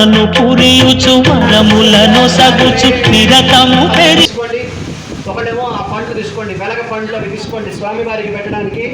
కరుణను పురియుచు వరములను సగుచు నిరతము పెరి తీసుకోండి. ఒకటేమో ఆ పండ్లు తీసుకోండి వెలగ పండ్లు అవి తీసుకోండి. స్వామివారికి పెట్టడానికి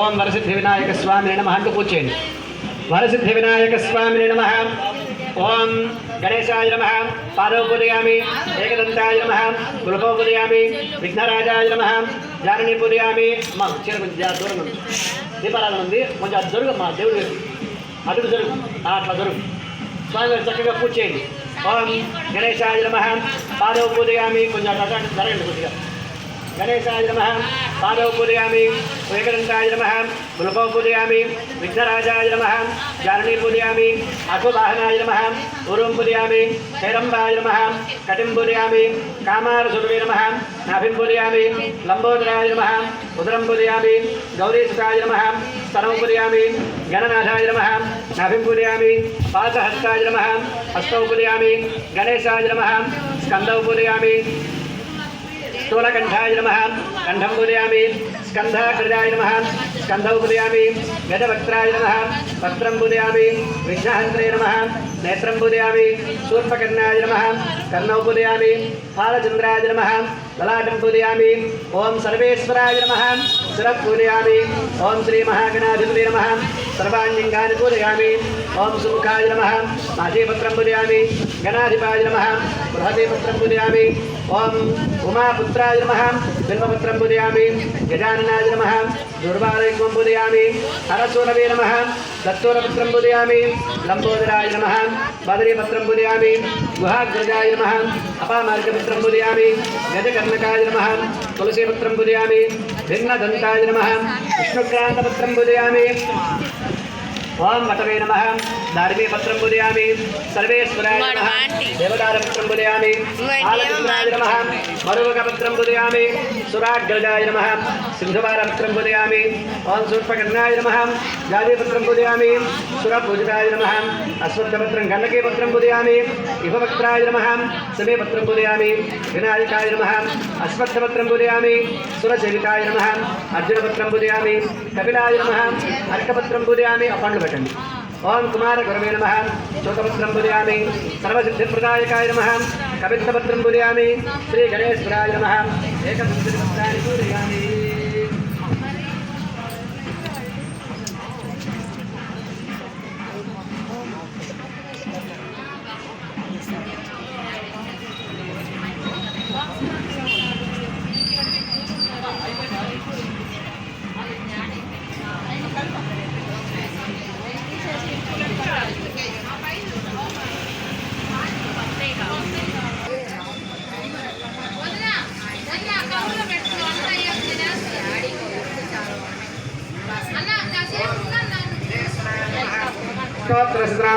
ఓం వరసిద్ధి వినాయక స్వామి నమ అంటూ పూజ చేయండి వరసిద్ధి వినాయక స్వామి నమ. ఓం గణేశాయ నమ. పాదవపూజయామి ఏకదంతాయ నమ. గృహోపూజయామి విఘ్నరాజాయ నమ. జానని పూజయామి అమ్మ చీర కొంచెం దూరం ఉంది. దీపారాధన ఉంది. కొంచెం అది దొరుకు అమ్మా దేవుడు వైపు. అటు దొరుకు అట్లా దొరుకు స్వామి చక్కగా పూజ చేయండి ఓం గణేశాయ నమ. పాదవ పూజయామి కొంచెం అటు జరగండి కొద్దిగా. గణేశాయ నమ పాదవ పూజయామి ఏకదంతాయ నమ పులపవ పూజయామి విఘ్నరాజాయ నమ జాననీ పూజయామి అశ్వవాహనాయ నమ పూర్వం పూజయామి శైరంబాయ నమ కటిం పూజయామి కామారసురవే నమ నాభిం పూజయామి లంబోదరాయ నమ ఉదరం పూజయామి గౌరీసుకాయ నమ స్తనం పూజయామి గణనాథాయ నమ నాభిం పూజయామి పాదహస్తాయ నమ హస్తౌ పూజయామి గణేశాయ నమ స్కందౌ పూజయామి స్థూలకంఠాయ నమ కంఠం పూజయామి స్కంధాకృతాయ నమ స్కంధౌ పూజయామి గజవక్త్రాయ నమ వక్త్రం పూజయామి విఘ్నహంత్రే నమ నేత్రం పూజయామి శూర్పకర్ణాయ నమ కర్ణౌ పూజయామి పాలచంద్రాయ నమ లలాటం పూజయామి ఓం సర్వేశ్వరాయ నమ శిర పూజయామి ఓం శ్రీ మహాగణాధిపతి నమ సర్వాంగాన్ని పూజయామి ఓం సుముఖాయ నమ మాధీపత్రం పూజయామి గణాధిపాయ నమ బృహదీపత్రం పూజయామి ఓం ఉమాపుత్రాయ నమ జన్మపుత్రం పూజయామి గజాననాయ నమ దుర్వాలయం పూజయామి హరసూరవే నమ దత్తూరపుత్రం పూజయామి లంబోదరాయ నమ బదరీపత్రం పూజయామి గుహాగ్రజాయ నమ అపామార్గపుత్రం పూజయామి గజకర్ణకాయ నమ తులసీపుత్రం పూజయామి భిన్నదంతాయ నమ విష్ణుక్రాంతపుత్రం పూజయామి ఓం వటవే నమ దారిమే పత్రం పూజయామి సర్వేశ్వరాయ నమ దేవదారపత్రం పూజయామి ఆలచంద్రాయ నమ మరువకపత్రం పూజయామి సురాగ్రజాయ నమ సింధువారపత్రం పూజయామి ఓం సూర్పకర్ణాయ నమ జాతీపత్రం పూజయామి సురపూజితాయ నమ అశ్వత్థపత్రం గండకీపత్రం పూజయామి ఇహవక్త్రాయ నమ సమీపత్రం పూజయామి వినాయకాయ నమ అశ్వత్థపత్రం పూజయామి సురసేవికాయ నమ అర్జునపత్రం పూజయామి కపిలాయ నమ అర్కపత్రం పూజయామి ఆ ఓం కుమార గురవే నమ. శోకపత్రం పూజయామి సర్వసిద్ధిప్రదాయకాయ నమ. కవిత్వపత్రం పూజయామి శ్రీ గణేశ్వరాయ నమ ఏకపత్రాన్ని పూజయామి.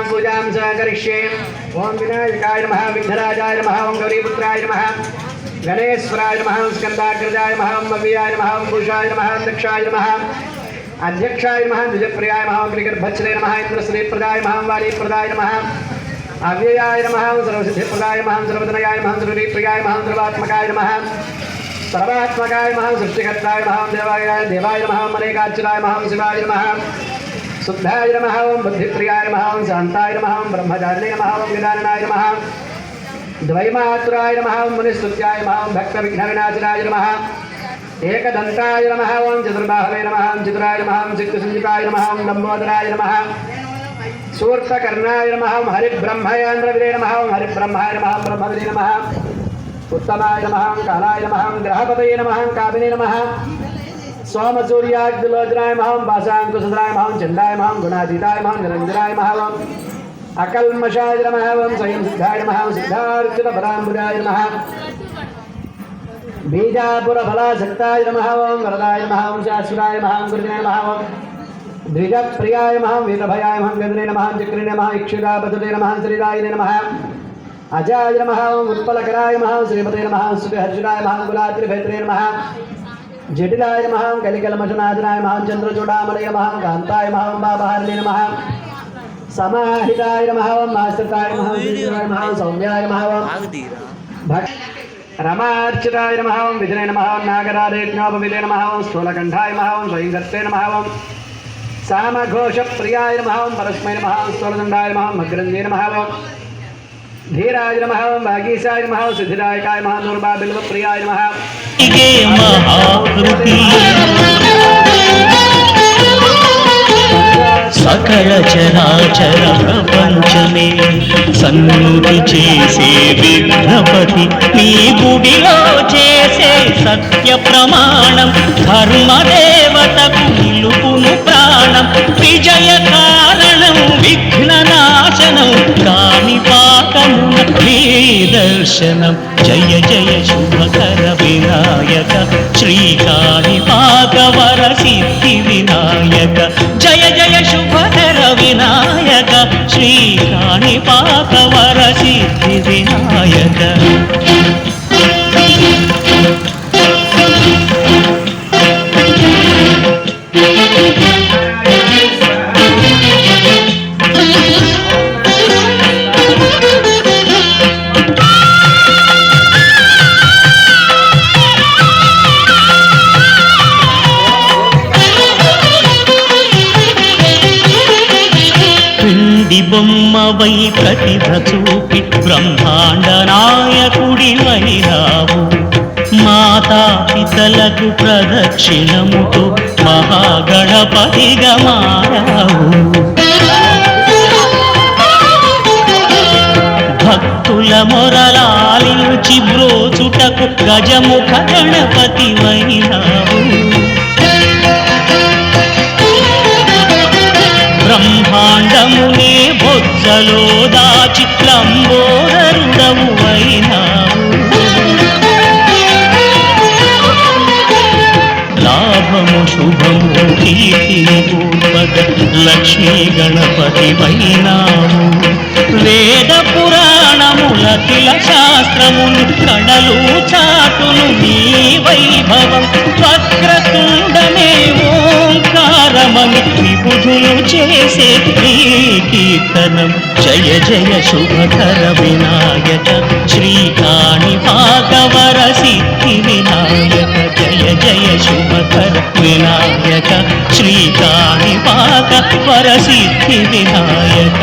స్తోత్రసత్రాం పూజాం స కరిష్యే ఓం వినాయకాయ నమః విఘ్నరాజాయ నమః ఓం గౌరీపుత్రాయ నమః గణేశ్వరాయ నమః స్కందాగ్రజాయ నమః అవ్యయాయ నమః భూషాయ నమః దక్షాయ నమః అధ్యక్షాయ నమః ద్విజప్రియాయ నమః క్రికర్భత్సరే నమః ఇంద్రశ్రీప్రదాయ నమః వాలీప్రదాయ నమః అవ్యయాయ నమః సర్వసిద్ధిప్రదాయ నమః సర్వదనయాయ నమః సర్వప్రియాయ నమః సర్వాత్మకాయ నమః సర్వాత్మకాయ నమః సృష్టికర్తాయ నమః దేవాయ దేవాయ నమః అనేకాచ్యుతాయ నమః శివాయ నమః శుద్ధాయ నమ ఓం బుద్ధిప్రియాయ నమ ఓం శాంతాయ నమ ఓం బ్రహ్మచారిణే నమ ఓం విధానాయ నమ ద్వైమాతురాయ నమ ఓం మునిస్తుత్యాయ నమ ఓం భక్త విఘ్న వినాశనాయ నమ ఏకదంతాయ నమ ఓం చతుర్బాహవే నమ ఓం చతురాయ నమ ఓం సిద్ధుసంజితాయ నమ ఓం లంబోదరాయ నమ శూర్పకర్ణాయ నమః ఓం హరిబ్రహ్మయాంద్రవిదే నమః ఓం హరిబ్రహ్మాయ నమః ఓం బ్రహ్మవిదే నమః ఉత్తమాయ నమః ఓం కాలాయ నమః ఓం గ్రహపతయే నమః ఓం కామినే నమః సోమసూర్యాగ్లోచనాయ మహం భాషాంకుశరాయ మహం చందాయ మహం గుణాతీతాయ మహం నిరంజనాయ మహం అకల్మషాయ నమః స్వయం సిద్ధాయ నమః సిద్ధార్చిత పరాంబుజాయ నమః బీజాపుర ఫలాసక్తాయ నమః ఓం వరదాయ నమః ఓం శాశ్వతాయ నమః గురుజనాయ నమః ఓం ద్విజప్రియాయ మహం వీరభయాయ మహం గంధనే నమః చక్రిణే నమః ఇక్షురాపతుతే నమః శ్రీరాయనే నమః అజాయ నమః ఓం ఉత్పలకరాయ మహం నమః నమః జటిలాయ నమః కలికలమశనాథనాయ మహం చంద్రచూడామలయ మహం కాంతాయ మహం బాబహర్ణే నమః సమాహితాయ నమః మాస్తృతాయ మహం శ్రీరాయ మహం సౌమ్యాయ మహం భక్ రమార్చితాయ నమః విజయ నమః నాగరాజేజ్ఞోపవిదే నమః స్థూలకంఠాయ మహం స్వయంగత్తే నమః సామఘోషప్రియాయ నమః పరస్మై నమః స్థూలదండాయ నమః అగ్రంజే నమః ధీరాయ నమః వాగీశాయ నమః సిద్ధిదాయకాయ మహా దుర్బాబిల్వప్రియాయ నమః. ఇదే మహాకృతి. సకల చరాచర ప్రపంచమే సన్నుతి చేసే విఘ్నపతి. నీ గుడిలో చేసే సత్య ప్రమాణం ధర్మదేవతకు నిలుపును ప్రాణం. విజయ కారణం విఘ్ననాశనం కా కాని పాకమున నీ దర్శనం జయ జయ శుభకర వినాయక. శ్రీకాళి పాకవర సిద్ధి వినాయక. జయ బొమ్మవై ప్రతిభ చూపి బ్రహ్మాండ నాయకుడి వైరావు మాతా పితలకు ప్రదక్షిణముతో మహాగణపతిగా మారావు. భక్తుల మొరలాలించి బ్రోచుటకు గజముఖ గణపతి వైరావు బ్రహ్మాండమునే బొజ్జలో దాచి లంబోదరుడవు అయినావు లాభము శుభము కీర్తిని పూర్వక లక్ష్మీ గణపతి వైనావు వేద పురాణముల తిల శాస్త్రములు కడలు చాటును నీ వైభవం. వక్రతుండమే చేసే నీ కీర్తనం జయ జయ శుభకర వినాయక. శ్రీకాణి భాగవర సిద్ధి వినాయక. జయ జయ శుభకర వినాయక. శ్రీకాణి భాగవర సిద్ధి వినాయక.